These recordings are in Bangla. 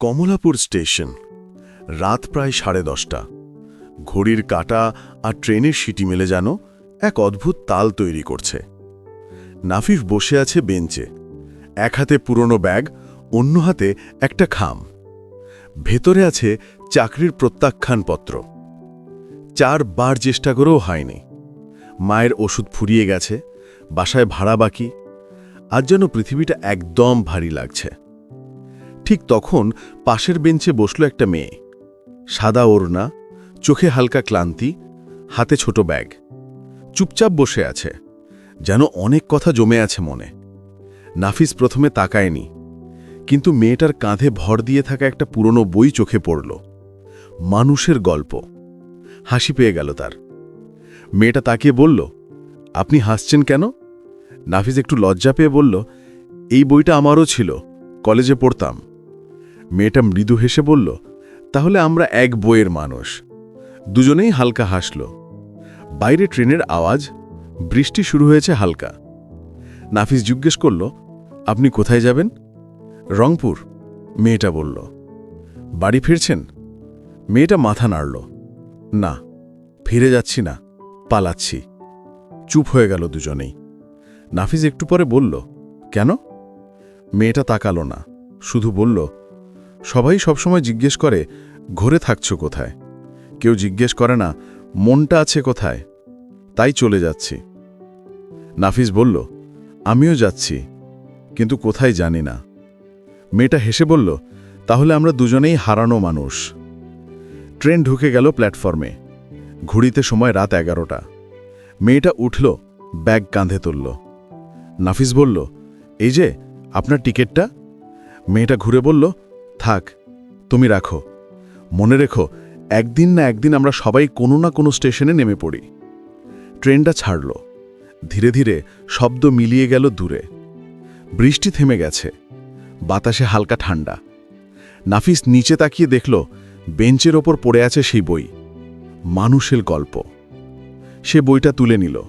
কমলাপুর স্টেশন। রাত প্রায় সাড়ে দশটা। ঘড়ির কাঁটা আর ট্রেনের সিটি মেলে যেন এক অদ্ভুত তাল তৈরি করছে। নাফিফ বসে আছে বেঞ্চে। এক হাতে পুরনো ব্যাগ, অন্য হাতে একটা খাম। ভেতরে আছে চাকরির প্রত্যাখ্যানপত্র। চারবার চেষ্টা করেও হয়নি। মায়ের ওষুধ ফুরিয়ে গেছে, বাসায় ভাড়া বাকি। আজ যেন পৃথিবীটা একদম ভারী লাগছে। ঠিক তখন পাশের বেঞ্চে বসল একটা মেয়ে। সাদা ওড়না, চোখে হালকা ক্লান্তি, হাতে ছোট ব্যাগ। চুপচাপ বসে আছে, যেন অনেক কথা জমে আছে মনে। নাফিস প্রথমে তাকায়নি, কিন্তু মেয়েটার কাঁধে ভর দিয়ে থাকা একটা পুরনো বই চোখে পড়ল। মানুষের গল্প। হাসি পেয়ে গেল তার। মেয়েটা তাকিয়ে বলল, আপনি হাসছেন কেন? নাফিস একটু লজ্জা পেয়ে বলল, এই বইটা আমারও ছিল, কলেজে পড়তাম। মেয়েটা মৃদু হেসে বলল, তাহলে আমরা এক বইয়ের মানুষ। দুজনেই হালকা হাসল। বাইরে ট্রেনের আওয়াজ, বৃষ্টি শুরু হয়েছে হালকা। নাফিস জিজ্ঞেস করল, আপনি কোথায় যাবেন? রংপুর, মেয়েটা বলল। বাড়ি ফিরছেন? মেয়েটা মাথা নাড়ল। না, ফিরে যাচ্ছি না, পালাচ্ছি। চুপ হয়ে গেল দুজনেই। নাফিজ একটু পরে বলল, কেন? মেয়েটা তাকালো না, শুধু বলল সবাই সবসময় জিজ্ঞেস করে, ঘরে থাকছো কোথায়? কেউ জিজ্ঞেস করে না, মনটা আছে কোথায়? তাই চলে যাচ্ছি। নাফিস বলল, আমিও যাচ্ছি, কিন্তু কোথায় জানি না। মেয়েটা হেসে বলল, তাহলে আমরা দুজনেই হারানো মানুষ। ট্রেন ঢুকে গেল প্ল্যাটফর্মে। ঘুড়িতে সময় রাত এগারোটা। মেয়েটা উঠল, ব্যাগ কাঁধে তুলল। নাফিস বলল, এই যে, আপনার টিকিটটা? মেয়েটা ঘুরে বলল থাক, তুমি রাখো। মনে রেখো, একদিন না একদিন আমরা সবাই কোনো না কোনো স্টেশনে নেমে পড়ি। ট্রেনটা ছাড়ল। ধীরে ধীরে শব্দ মিলিয়ে গেল দূরে। বৃষ্টি থেমে গেছে। বাতাসে হালকা ঠান্ডা। নাফিস নিচে তাকিয়ে দেখল, বেঞ্চের ওপর পড়ে আছে সেই বই। মানুষের গল্প। সে বইটা তুলে নিল।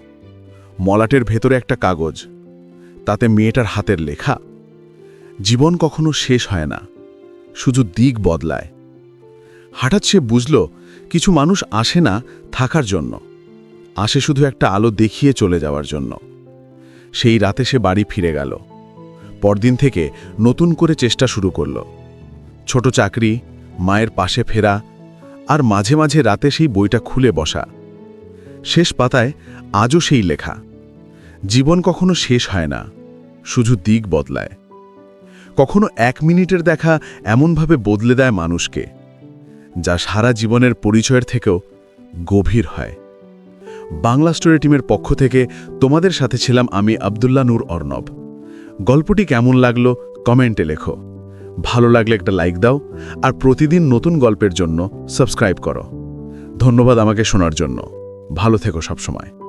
মলাটের ভেতরে একটা কাগজ। তাতে মেয়েটার হাতের লেখা। জীবন কখনো শেষ হয় না। শুধু দিক বদলায়। হঠাৎ সে বুঝল, কিছু মানুষ আসে না থাকার জন্য। আসে শুধু একটা আলো দেখিয়ে চলে যাওয়ার জন্য। সেই রাতে সে বাড়ি ফিরে গেল। পরদিন থেকে নতুন করে চেষ্টা শুরু করল। ছোট চাকরি, মায়ের পাশে ফেরা, আর মাঝে মাঝে রাতে সেই বইটা খুলে বসা। শেষ পাতায় আজও সেই লেখা। জীবন কখনো শেষ হয় না, শুধু দিক বদলায়। কখনো এক মিনিটের দেখা এমনভাবে বদলে দেয় মানুষকে, যা সারা জীবনের পরিচয়ের থেকেও গভীর হয়। বাংলা স্টোরি টিমের পক্ষ থেকে তোমাদের সাথে ছিলাম আমি আবদুল্লা নূর অর্ণব। গল্পটি কেমন লাগল কমেন্টে লেখো। ভালো লাগলে একটা লাইক দাও আর প্রতিদিন নতুন গল্পের জন্য সাবস্ক্রাইব করো। ধন্যবাদ আমাকে শোনার জন্য। ভালো থেকো সবসময়।